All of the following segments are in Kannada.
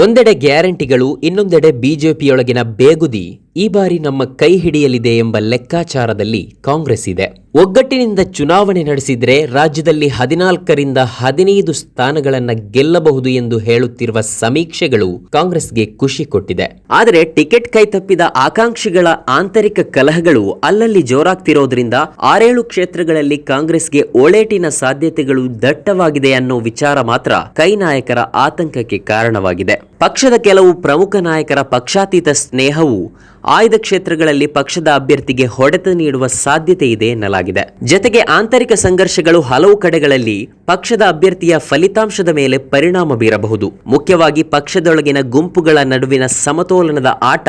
ಒಂದೆಡೆ ಗ್ಯಾರಂಟಿಗಳು ಇನ್ನೊಂದೆಡೆ ಬಿಜೆಪಿಯೊಳಗಿನ ಬೇಗುದಿ ಈ ಬಾರಿ ನಮ್ಮ ಕೈ ಹಿಡಿಯಲಿದೆ ಎಂಬ ಲೆಕ್ಕಾಚಾರದಲ್ಲಿ ಕಾಂಗ್ರೆಸ್ ಇದೆ. ಒಗ್ಗಟ್ಟಿನಿಂದ ಚುನಾವಣೆ ನಡೆಸಿದರೆ ರಾಜ್ಯದಲ್ಲಿ ಹದಿನಾಲ್ಕರಿಂದ ಹದಿನೈದು ಸ್ಥಾನಗಳನ್ನು ಗೆಲ್ಲಬಹುದು ಎಂದು ಹೇಳುತ್ತಿರುವ ಸಮೀಕ್ಷೆಗಳು ಕಾಂಗ್ರೆಸ್ಗೆ ಖುಷಿ ಕೊಟ್ಟಿದೆ. ಆದರೆ ಟಿಕೆಟ್ ಕೈತಪ್ಪಿದ ಆಕಾಂಕ್ಷಿಗಳ ಆಂತರಿಕ ಕಲಹಗಳು ಅಲ್ಲಲ್ಲಿ ಜೋರಾಗ್ತಿರೋದ್ರಿಂದ ಆರೇಳು ಕ್ಷೇತ್ರಗಳಲ್ಲಿ ಕಾಂಗ್ರೆಸ್ಗೆ ಓಳೇಟಿನ ಸಾಧ್ಯತೆಗಳು ದಟ್ಟವಾಗಿದೆ ಅನ್ನೋ ವಿಚಾರ ಮಾತ್ರ ಕೈ ನಾಯಕರ ಆತಂಕಕ್ಕೆ ಕಾರಣವಾಗಿದೆ. ಪಕ್ಷದ ಕೆಲವು ಪ್ರಮುಖ ನಾಯಕರ ಪಕ್ಷಾತೀತ ಸ್ನೇಹವು ಆಯ್ದ ಕ್ಷೇತ್ರಗಳಲ್ಲಿ ಪಕ್ಷದ ಅಭ್ಯರ್ಥಿಗೆ ಹೊಡೆತ ನೀಡುವ ಸಾಧ್ಯತೆ ಇದೆ ಎನ್ನಲಾಗಿದೆ. ಜತೆಗೆ ಆಂತರಿಕ ಸಂಘರ್ಷಗಳು ಹಲವು ಕಡೆಗಳಲ್ಲಿ ಪಕ್ಷದ ಅಭ್ಯರ್ಥಿಯ ಫಲಿತಾಂಶದ ಮೇಲೆ ಪರಿಣಾಮ ಬೀರಬಹುದು. ಮುಖ್ಯವಾಗಿ ಪಕ್ಷದೊಳಗಿನ ಗುಂಪುಗಳ ನಡುವಿನ ಸಮತೋಲನದ ಆಟ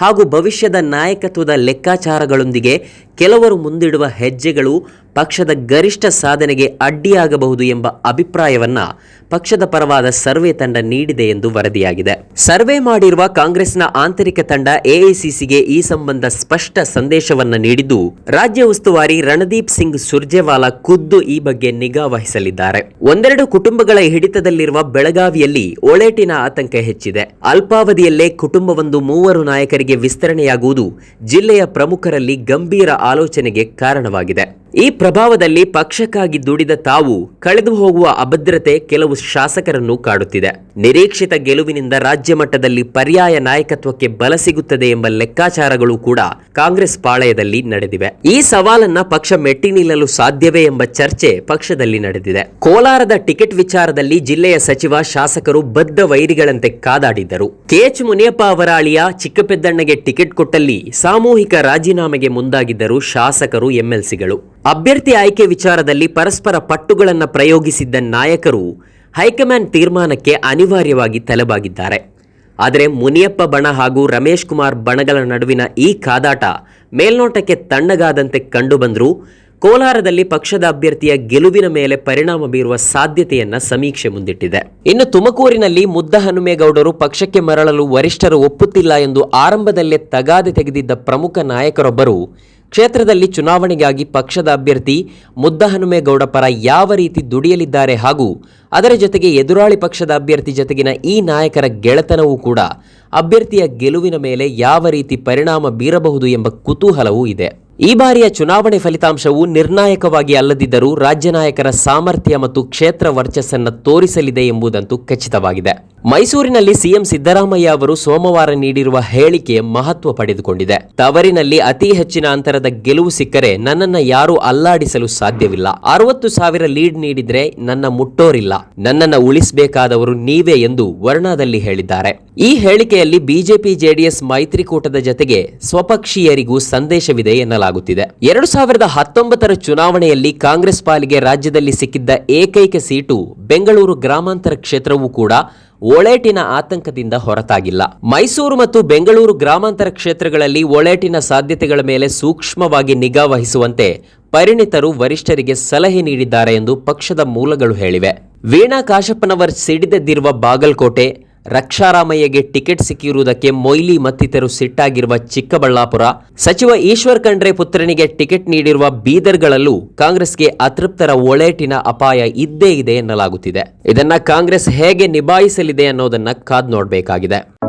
ಹಾಗೂ ಭವಿಷ್ಯದ ನಾಯಕತ್ವದ ಲೆಕ್ಕಾಚಾರಗಳೊಂದಿಗೆ ಕೆಲವರು ಮುಂದಿಡುವ ಹೆಜ್ಜೆಗಳು ಪಕ್ಷದ ಗರಿಷ್ಠ ಸಾಧನೆಗೆ ಅಡ್ಡಿಯಾಗಬಹುದು ಎಂಬ ಅಭಿಪ್ರಾಯವನ್ನ ಪಕ್ಷದ ಪರವಾದ ಸರ್ವೆ ತಂಡ ನೀಡಿದೆ ಎಂದು ವರದಿಯಾಗಿದೆ. ಸರ್ವೆ ಮಾಡಿರುವ ಕಾಂಗ್ರೆಸ್ನ ಆಂತರಿಕ ತಂಡ ಎಐಸಿಸಿಗೆ ಈ ಸಂಬಂಧ ಸ್ಪಷ್ಟ ಸಂದೇಶವನ್ನ ನೀಡಿದ್ದು, ರಾಜ್ಯ ಉಸ್ತುವಾರಿ ರಣದೀಪ್ ಸಿಂಗ್ ಸುರ್ಜೇವಾಲಾ ಖುದ್ದು ಈ ಬಗ್ಗೆ ನಿಗಾ ವಹಿಸಲಿದ್ದಾರೆ. ಒಂದೆರಡು ಕುಟುಂಬಗಳ ಹಿಡಿತದಲ್ಲಿರುವ ಬೆಳಗಾವಿಯಲ್ಲಿ ಒಳೇಟಿನ ಆತಂಕ ಹೆಚ್ಚಿದೆ. ಅಲ್ಪಾವಧಿಯಲ್ಲೇ ಕುಟುಂಬವೊಂದು ಮೂವರು ನಾಯಕರಿಗೆ ವಿಸ್ತರಣೆಯಾಗುವುದು ಜಿಲ್ಲೆಯ ಪ್ರಮುಖರಲ್ಲಿ ಗಂಭೀರ ಆಲೋಚನೆಗೆ ಕಾರಣವಾಗಿದೆ. ಈ ಪ್ರಭಾವದಲ್ಲಿ ಪಕ್ಷಕ್ಕಾಗಿ ದುಡಿದ ತಾವು ಕಳೆದು ಹೋಗುವ ಅಭದ್ರತೆ ಕೆಲವು ಶಾಸಕರನ್ನು ಕಾಡುತ್ತಿದೆ. ನಿರೀಕ್ಷಿತ ಗೆಲುವಿನಿಂದ ರಾಜ್ಯ ಮಟ್ಟದಲ್ಲಿ ಪರ್ಯಾಯ ನಾಯಕತ್ವಕ್ಕೆ ಬಲ ಸಿಗುತ್ತದೆ ಎಂಬ ಲೆಕ್ಕಾಚಾರಗಳು ಕೂಡ ಕಾಂಗ್ರೆಸ್ ಪಾಳಯದಲ್ಲಿ ನಡೆದಿವೆ. ಈ ಸವಾಲನ್ನ ಪಕ್ಷ ಮೆಟ್ಟಿ ನಿಲ್ಲಲು ಸಾಧ್ಯವೇ ಎಂಬ ಚರ್ಚೆ ಪಕ್ಷದಲ್ಲಿ ನಡೆದಿದೆ. ಕೋಲಾರದ ಟಿಕೆಟ್ ವಿಚಾರದಲ್ಲಿ ಜಿಲ್ಲೆಯ ಸಚಿವ ಶಾಸಕರು ಬದ್ಧ ವೈರಿಗಳಂತೆ ಕಾದಾಡಿದ್ದರು ಕೆಎಚ್ ಮುನಿಯಪ್ಪ ಅವರ ಅಳಿಯ ಚಿಕ್ಕಪೆದ್ದಣ್ಣಗೆ ಟಿಕೆಟ್ ಕೊಟ್ಟಲ್ಲಿ ಸಾಮೂಹಿಕ ರಾಜೀನಾಮೆಗೆ ಮುಂದಾಗಿದ್ದರು ಶಾಸಕರು, ಎಂಎಲ್ಸಿಗಳು. ಅಭ್ಯರ್ಥಿ ಆಯ್ಕೆ ವಿಚಾರದಲ್ಲಿ ಪರಸ್ಪರ ಪಟ್ಟುಗಳನ್ನು ಪ್ರಯೋಗಿಸಿದ್ದ ನಾಯಕರು ಹೈಕಮಾಂಡ್ ತೀರ್ಮಾನಕ್ಕೆ ಅನಿವಾರ್ಯವಾಗಿ ತಲೆಬಾಗಿದ್ದಾರೆ. ಆದರೆ ಮುನಿಯಪ್ಪ ಬಣ ಹಾಗೂ ರಮೇಶ್ ಕುಮಾರ್ ಬಣಗಳ ನಡುವಿನ ಈ ಕಾದಾಟ ಮೇಲ್ನೋಟಕ್ಕೆ ತಣ್ಣಗಾದಂತೆ ಕಂಡುಬಂದರೂ. ಕೋಲಾರದಲ್ಲಿ ಪಕ್ಷದ ಅಭ್ಯರ್ಥಿಯ ಗೆಲುವಿನ ಮೇಲೆ ಪರಿಣಾಮ ಬೀರುವ ಸಾಧ್ಯತೆಯನ್ನ ಸಮೀಕ್ಷೆ ಮುಂದಿಟ್ಟಿದೆ. ಇನ್ನು ತುಮಕೂರಿನಲ್ಲಿ ಮುದ್ದ ಹನುಮೇಗೌಡರು ಪಕ್ಷಕ್ಕೆ ಮರಳಲು ವರಿಷ್ಠರು ಒಪ್ಪುತ್ತಿಲ್ಲ ಎಂದು ಆರಂಭದಲ್ಲೇ ತಗಾದೆ ತೆಗೆದಿದ್ದ ಪ್ರಮುಖ ನಾಯಕರೊಬ್ಬರು ಕ್ಷೇತ್ರದಲ್ಲಿ ಚುನಾವಣೆಗಾಗಿ ಪಕ್ಷದ ಅಭ್ಯರ್ಥಿ ಮುದ್ದ ಹನುಮೇಗೌಡ ಪರ ಯಾವ ರೀತಿ ದುಡಿಯಲಿದ್ದಾರೆ ಹಾಗೂ ಅದರ ಜೊತೆಗೆ ಎದುರಾಳಿ ಪಕ್ಷದ ಅಭ್ಯರ್ಥಿ ಜೊತೆಗಿನ ಈ ನಾಯಕರ ಗೆಳೆತನವೂ ಕೂಡ ಅಭ್ಯರ್ಥಿಯ ಗೆಲುವಿನ ಮೇಲೆ ಯಾವ ರೀತಿ ಪರಿಣಾಮ ಬೀರಬಹುದು ಎಂಬ ಕುತೂಹಲವೂ ಇದೆ. ಈ ಬಾರಿಯ ಚುನಾವಣೆ ಫಲಿತಾಂಶವು ನಿರ್ಣಾಯಕವಾಗಿ ಅಲ್ಲದಿದ್ದರೂ ರಾಜ್ಯ ನಾಯಕರ ಸಾಮರ್ಥ್ಯ ಮತ್ತು ಕ್ಷೇತ್ರ ವರ್ಚಸ್ಸನ್ನು ತೋರಿಸಲಿದೆ ಎಂಬುದಂತೂ ಖಚಿತವಾಗಿದೆ. ಮೈಸೂರಿನಲ್ಲಿ ಸಿಎಂ ಸಿದ್ದರಾಮಯ್ಯ ಅವರು ಸೋಮವಾರ ನೀಡಿರುವ ಹೇಳಿಕೆ ಮಹತ್ವ ಪಡೆದುಕೊಂಡಿದೆ. ತವರಿನಲ್ಲಿ ಅತಿ ಹೆಚ್ಚಿನ ಅಂತರದ ಗೆಲುವು ಸಿಕ್ಕರೆ ನನ್ನನ್ನ ಯಾರೂ ಅಲ್ಲಾಡಿಸಲು ಸಾಧ್ಯವಿಲ್ಲ. ಅರವತ್ತು ಸಾವಿರ ಲೀಡ್ ನೀಡಿದ್ರೆ ನನ್ನ ಮುಟ್ಟೋರಿಲ್ಲ. ನನ್ನನ್ನ ಉಳಿಸಬೇಕಾದವರು ನೀವೇ ಎಂದು ವರ್ಣಾದಲ್ಲಿ ಹೇಳಿದ್ದಾರೆ. ಈ ಹೇಳಿಕೆಯಲ್ಲಿ ಬಿಜೆಪಿ ಜೆಡಿಎಸ್ ಮೈತ್ರಿಕೂಟದ ಜತೆಗೆ ಸ್ವಪಕ್ಷೀಯರಿಗೂ ಸಂದೇಶವಿದೆ ಎನ್ನಲಾಗುತ್ತಿದೆ. ಎರಡು ಸಾವಿರದ ಹತ್ತೊಂಬತ್ತರ ಚುನಾವಣೆಯಲ್ಲಿ ಕಾಂಗ್ರೆಸ್ ಪಾಲಿಗೆ ರಾಜ್ಯದಲ್ಲಿ ಸಿಕ್ಕಿದ್ದ ಏಕೈಕ ಸೀಟು ಬೆಂಗಳೂರು ಗ್ರಾಮಾಂತರ ಕ್ಷೇತ್ರವೂ ಕೂಡ ಒಳೇಟಿನ ಆತಂಕದಿಂದ ಹೊರತಾಗಿಲ್ಲ. ಮೈಸೂರು ಮತ್ತು ಬೆಂಗಳೂರು ಗ್ರಾಮಾಂತರ ಕ್ಷೇತ್ರಗಳಲ್ಲಿ ಒಳೇಟಿನ ಸಾಧ್ಯತೆಗಳ ಮೇಲೆ ಸೂಕ್ಷ್ಮವಾಗಿ ನಿಗಾ ವಹಿಸುವಂತೆ ಪರಿಣಿತರು ವರಿಷ್ಠರಿಗೆ ಸಲಹೆ ನೀಡಿದ್ದಾರೆ ಎಂದು ಪಕ್ಷದ ಮೂಲಗಳು ಹೇಳಿವೆ. ವೀಣಾ ಕಾಶಪ್ಪನವರ್ ಸಿಡಿದೆದ್ದಿರುವ ಬಾಗಲಕೋಟೆ ರಕ್ಷಾರಾಮಯ್ಯಗೆ ಟಿಕೆಟ್ ಸಿಕ್ಕಿರುವುದಕ್ಕೆ ಮೊಯ್ಲಿ ಮತ್ತಿತರು ಸಿಟ್ಟಾಗಿರುವ ಚಿಕ್ಕಬಳ್ಳಾಪುರ, ಸಚಿವ ಈಶ್ವರ್ ಖಂಡ್ರೆ ಪುತ್ರನಿಗೆ ಟಿಕೆಟ್ ನೀಡಿರುವ ಬೀದರ್ಗಳಲ್ಲೂ ಕಾಂಗ್ರೆಸ್ಗೆ ಅತೃಪ್ತರ ಒಳೇಟಿನ ಅಪಾಯ ಇದ್ದೇ ಇದೆ ಎನ್ನಲಾಗುತ್ತಿದೆ. ಇದನ್ನ ಕಾಂಗ್ರೆಸ್ ಹೇಗೆ ನಿಭಾಯಿಸಲಿದೆ ಅನ್ನೋದನ್ನ ಕಾದ್ ನೋಡಬೇಕಾಗಿದೆ.